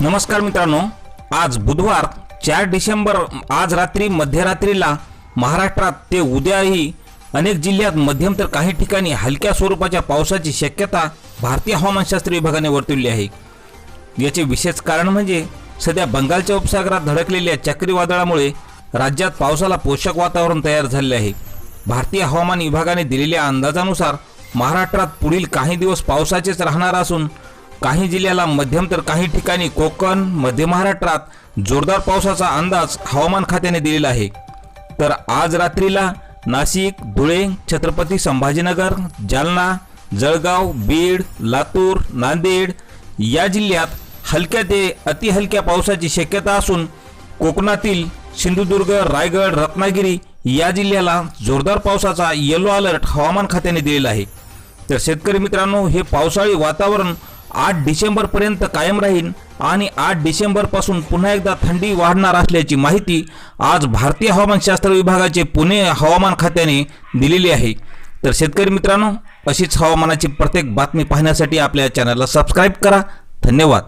नमस्कार मित्रांनो आज बुधवार चार डिसेंबर आज रात्री मध्यरात्रीला महाराष्ट्रात ते उद्याही अनेक जिल्ह्यात मध्यम तर काही ठिकाणी हलक्या स्वरूपाच्या पावसाची शक्यता भारतीय हवामानशास्त्र विभागाने वर्तवली आहे. याचे विशेष कारण म्हणजे सध्या बंगालच्या उपसागरात धडकलेल्या चक्रीवादळामुळे राज्यात पावसाला पोषक वातावरण तयार झाले आहे. भारतीय हवामान विभागाने दिलेल्या अंदाजानुसार महाराष्ट्रात पुढील काही दिवस पावसाचेच राहणार असून काही जिल्ह्याला मध्यम तर काही ठिकाणी कोकण मध्य महाराष्ट्रात जोरदार पावसाचा अंदाज हवामान खात्याने दिलेला आहे. तर आज रात्रीला नाशिक धुळे छत्रपती संभाजीनगर जालना जळगाव बीड लातूर नांदेड या जिल्ह्यात हलक्या ते अतिहलक्या पावसाची शक्यता असून कोकणातील सिंधुदुर्ग रायगड रत्नागिरी या जिल्ह्याला जोरदार पावसाचा येलो अलर्ट हवामान खात्याने दिलेला आहे. तर शेतकरी मित्रांनो हे पावसाळी वातावरण आठ डिसेंबर पर्यंत कायम राहील आणि आठ डिसेंबरपासून पुन्हा एकदा थंडी वाढणार असल्याची माहिती आज भारतीय हवामानशास्त्र विभागाचे पुणे हवामान खात्याने दिलेली आहे. तर शेतकरी मित्रांनो अशीच हवामानाची प्रत्येक बातमी पाहण्यासाठी आपल्या चॅनलला सबस्क्राईब करा. धन्यवाद.